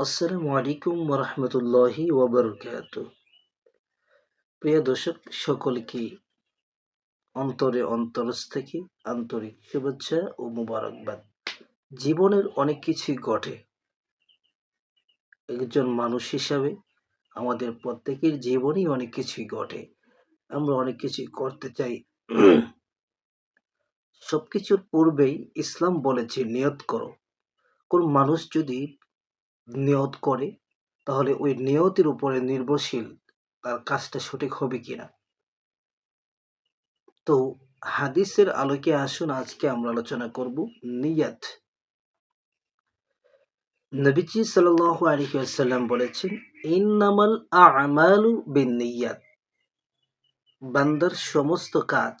আসসালামু আলাইকুম ওবরকাত প্রিয় দর্শক, সকলকে অন্তরে অন্তরস থেকে আন্তরিক শুভেচ্ছা ও মুবারকবাদ। জীবনের অনেক কিছুই ঘটে। একজন মানুষ হিসাবে আমাদের প্রত্যেকের জীবনেই অনেক কিছুই ঘটে। আমরা অনেক কিছুই করতে চাই। সবকিছুর পূর্বেই ইসলাম বলেছে, নিয়ত করো। কোন মানুষ যদি নিয়ত করে, তাহলে ওই নিয়তের উপরে নির্ভরশীল তার কাজটা সঠিক হবে কিনা। তো হাদিসের আলোকে আসুন, আজকে আমরা আলোচনা করব নিয়াত। নবীজি সাল্লাল্লাহু আলাইহি ওয়াসাল্লাম বলেছেন, ইন্নামাল আমালু বিন্নিয়াত বান্দার সমস্ত কাজ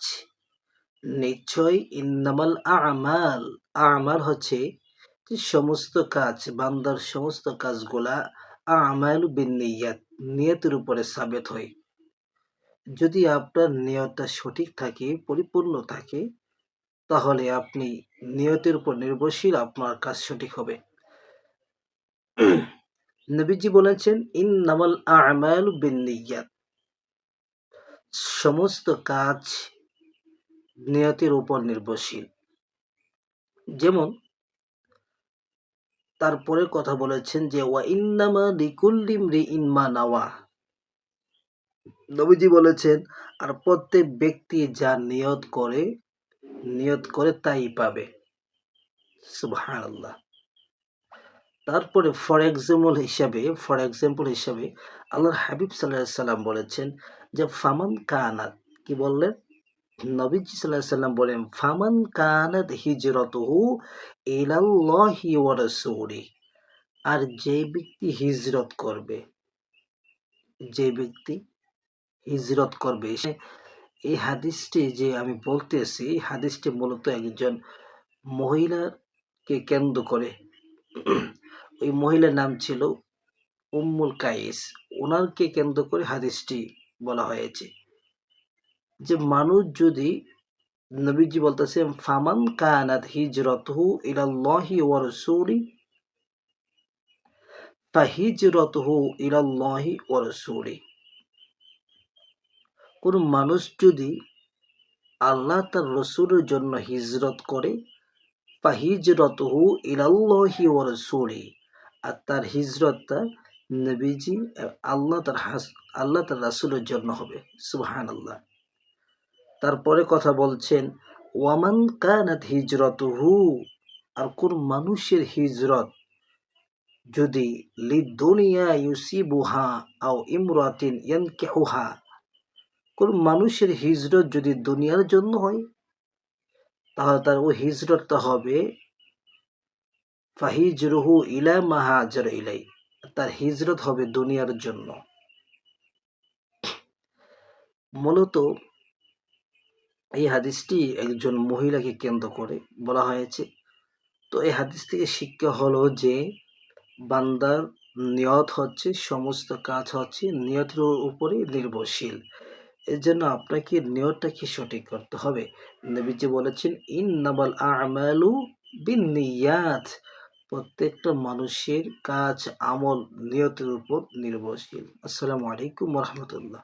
নিশ্চয় ইন্নামাল আমাল আমাল হচ্ছে সমস্ত কাজ, বান্দার সমস্ত কাজগুলা আমাল বিনিয়াত নিয়তের উপরে সাবেত হয়। যদি আপনার নিয়তটা সঠিক থাকে, পরিপূর্ণ থাকে, তাহলে আপনি নিয়তের উপর নির্ভরশীল আপনার কাজ সঠিক হবে। নবীজি বলেছেন ইন নামাল আমাল বিনিয়াত সমস্ত কাজ নিয়তের উপর নির্ভরশীল। যেমন তারপরে কথা বলেছেন যে, ওয়া ইন্নামা লিকুল্লিম রি ইনমা নাওয়া। নবীজি বলেছেন, আর প্রত্যেক ব্যক্তি যা নিয়ত করে নিয়ত করে তাই পাবে। সুবহানাল্লাহ। তারপরে ফর এক্সাম্পল হিসাবে ফর এক্সাম্পল হিসাবে আল্লাহর হাবিব সাল্লাহ সাল্লাম বলেছেন যে, ফামান কানাত, কি বললেন? নবীজি সাল্লাহ সাল্লাম বলেন, ফামান কানাত হিজরতহু আর যে ব্যক্তি হিজরত করবে, যে ব্যক্তি হিজরত করবে এই হাদিসটি যে আমি বলতেছি, এই হাদিসটি মূলত একজন মহিলাকে কেন্দ্র করে। ওই মহিলার নাম ছিল উম্মুল কাইস। ওনারকে কেন্দ্র করে হাদিসটি বলা হয়েছে। যে মানুষ যদি নবীজি বলতেছেন, ফামান কানাত হিজরতহু ইলাল্লাহি ওয়া রাসূলি, ফাহিজরতহু ইলাল্লাহি ওয়া রাসূলি। কোন মানুষ যদি আল্লাহ তার রসুলের জন্য হিজরত করে, ফাহিজরতহু ইলাল্লাহি ওয়া রাসূলি, আর তার হিজরতটা নবীজি আল্লাহ তার আল্লাহ তার রাসূলের জন্য হবে। সুবহানাল্লাহ। তারপরে কথা বলছেন, ওয়ামান কানাত হিজরতহু আর কোন মানুষের হিজরত? যদি লিদুনিয়া ইউসিবুহা আও ইমরাতিন ইয়ানকিহুহা, কোন মানুষের হিজরত যদি দুনিয়ার জন্য হয়? তাহলে তার ওই হিজরতটা হবে, ফাহিজরুহু ইলা মাহাজার ইলাই তার হিজরত হবে দুনিয়ার জন্য। মূলত এই হাদিসটি একজন মহিলাকে কেন্দ্র করে বলা হয়েছে। তো এই হাদিস থেকে শিক্ষা হলো যে, বান্দার নিয়ত হচ্ছে, সমস্ত কাজ হচ্ছে নিয়তের উপরে নির্ভরশীল। এর জন্য আপনাকে নিয়তটাকে সঠিক করতে হবে। নবীজি বলেছেন ইন নাবাল আমালু বিন প্রত্যেকটা মানুষের কাজ আমল নিয়তের উপর নির্ভরশীল। আসসালামু আলাইকুম রহমতুল্লাহ।